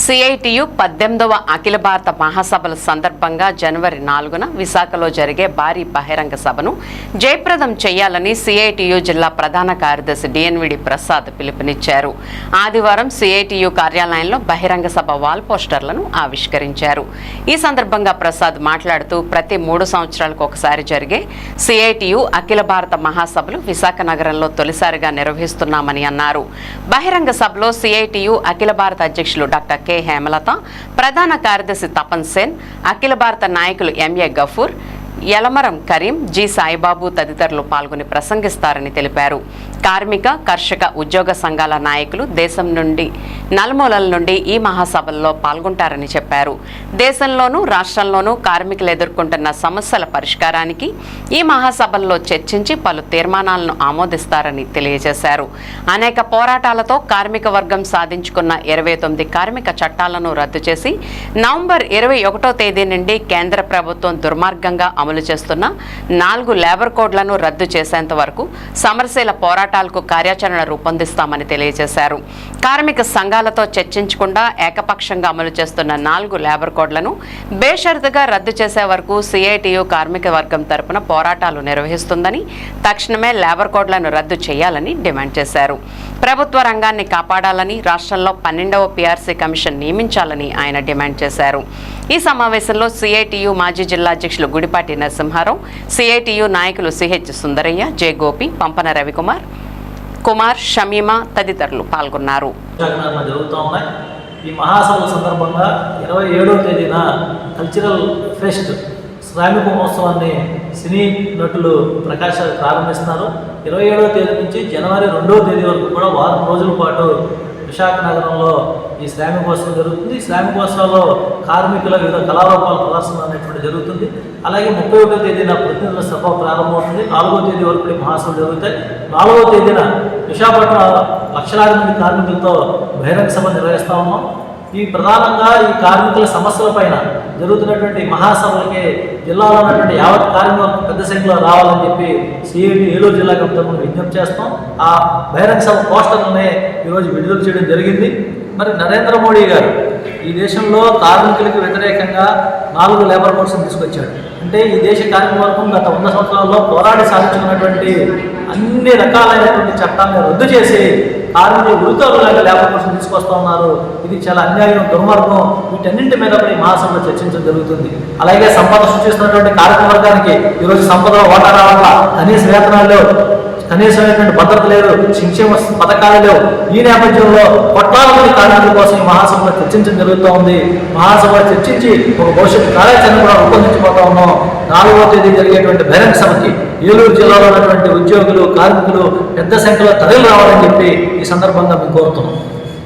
CITU పద్దెనిమిదవ అఖిల భారత మహాసభల సందర్భంగా జనవరి నాలుగున విశాఖలో జరిగే భారీ బహిరంగ సభను జయప్రదం చేయాలని సిఐటియు జిల్లా ప్రధాన కార్యదర్శి డిఎన్విడి ప్రసాద్ పిలుపునిచ్చారు. ఆదివారం సిఐటియు కార్యాలయంలో బహిరంగ సభ వాల్ పోస్టర్లను ఆవిష్కరించారు. ఈ సందర్భంగా ప్రసాద్ మాట్లాడుతూ ప్రతి మూడు సంవత్సరాలకు ఒకసారి జరిగే సిఐటియు అఖిల భారత మహాసభలు విశాఖ నగరంలో తొలిసారిగా నిర్వహిస్తున్నామని అన్నారు. బహిరంగ సభలో సిఐటియు అఖిల భారత అధ్యక్షులు డాక్టర్ కె. హేమలత ప్రధాన కార్యదర్శి తపన్ సేన్ అఖిల భారత నాయకులు M A Gafoor Yalamaram Karim G Saibabu తదితరులు పాల్గొని ప్రసంగిస్తారని తెలిపారు. కార్మిక కర్షక ఉద్యోగ సంఘాల నాయకులు దేశం నుండి నలుమూలల నుండి ఈ మహాసభల్లో పాల్గొంటారని చెప్పారు. దేశంలోనూ రాష్ట్రంలోనూ కార్మికులు ఎదుర్కొంటున్న సమస్యల పరిష్కారానికి ఈ మహాసభల్లో చర్చించి పలు తీర్మానాలను ఆమోదిస్తారని తెలియజేశారు. అనేక పోరాటాలతో కార్మిక వర్గం సాధించుకున్న ఇరవై తొమ్మిది కార్మిక చట్టాలను రద్దు చేసి నవంబర్ ఇరవై ఒకటో తేదీ నుండి కేంద్ర ప్రభుత్వం దుర్మార్గంగా అమలు చేస్తున్న నాలుగు లేబర్ కోడ్లను రద్దు చేసేంత వరకు సమరశీల పోరాటాలకు కార్యాచరణ రూపొందిస్తామని తెలియజేశారు. కార్మిక సంఘాలతో చర్చించకుండా ఏకపక్షంగా అమలు చేస్తున్న నాలుగు లేబర్ కోడ్లను బేషరతుగా రద్దు చేసే వరకు సిఐటియు కార్మిక వర్గం తరపున పోరాటాలు నిర్వహిస్తుందని తక్షణమే లేబర్ కోడ్లను రద్దు చేయాలని డిమాండ్ చేశారు. ప్రభుత్వ రంగాన్ని కాపాడాలని రాష్ట్రంలో పన్నెండవ పీఆర్సీ కమిషన్ నియమించాలని ఆయన డిమాండ్ చేశారు. ఈ సమావేశంలో సిఐటియు మాజీ జిల్లా అధ్యక్షులు గుడిపాటి నరసింహారావు సిఐటియు నాయకులు సిహెచ్ సుందరయ్య జె గోపి పంపన రవికుమార్ కుమార్ షమీమా తదితరులు పాల్గొన్నారు. ఈ మహాసభల సందర్భంగా ఇరవై ఏడవ తేదీన కల్చరల్ ఫెస్ట్ శ్రామిక మహోత్సవాన్ని సినీ నటులు ప్రకాశ ప్రారంభిస్తున్నారు. ఇరవై ఏడవ తేదీ నుంచి జనవరి రెండవ తేదీ వరకు కూడా వారం రోజుల పాటు విశాఖ నగరంలో ఈ శ్రామికోత్సవం జరుగుతుంది. ఈ శ్రామికోత్సవంలో కార్మికుల వివిధ కళారూపాల ప్రదర్శన అనేటువంటి జరుగుతుంది. అలాగే ముప్పై ఒకటో తేదీన ప్రతినిధుల సభ ప్రారంభమవుతుంది. నాలుగో తేదీ వరకు మహాసభలు జరుగుతాయి. నాలుగో తేదీన విశాఖపట్నం లక్షలాది మంది కార్మికులతో బహిరంగ సభ నిర్వహిస్తా ఉన్నాం. ఈ ప్రధానంగా ఈ కార్మికుల సమస్యలపైన జరుగుతున్నటువంటి మహాసభలకి జిల్లాలో ఉన్నటువంటి యావత్ కార్మికులకు పెద్ద సంఖ్యలో రావాలని చెప్పి సిఐటి ఏలూరు జిల్లా కమిటీ విజ్ఞప్తి చేస్తాం. ఆ బహిరంగ సభ పోస్టర్లనే ఈరోజు విడుదల చేయడం జరిగింది. మరి నరేంద్ర మోడీ గారు ఈ దేశంలో కార్మికులకు వ్యతిరేకంగా నాలుగు లేబర్ కోడ్స్ తీసుకొచ్చాడు అంటే ఈ దేశ కార్మిక వర్గం గత వంద సంవత్సరాల్లో పోరాడి సాధించుకున్నటువంటి అన్ని రకాలైనటువంటి చట్టాలను రద్దు చేసి కార్మికులు ఉరితోరులాగా లేబర్ కోడ్స్ తీసుకొస్తా ఉన్నారు. ఇది చాలా అన్యాయం దుర్మార్గం. వీటన్నింటి మీద కూడా ఈ మహాసభలో చర్చించడం జరుగుతుంది. అలాగే సంపద సృష్టిస్తున్నటువంటి కార్మిక వర్గానికి ఈరోజు సంపదలో ఓటా రావాలా? కనీస వేతనాల్లో కనీసమైనటువంటి భద్రత లేదు సంక్షేమ పథకాలు లేవు. ఈ నేపథ్యంలో కోట్లాది మంది కార్మికుల కోసం మహాసభ చర్చించడం జరుగుతూ ఉంది. మహాసభ చర్చించి ఒక భవిష్యత్తు కార్యాచరణ కూడా రూపొందించిపోతా ఉన్నాం. నాలుగవ తేదీ జరిగేటువంటి బహిరంగ సభకి ఏలూరు జిల్లాలో ఉన్నటువంటి ఉద్యోగులు కార్మికులు పెద్ద సంఖ్యలో తరలి రావాలని చెప్పి ఈ సందర్భంగా మేము కోరుతున్నాం.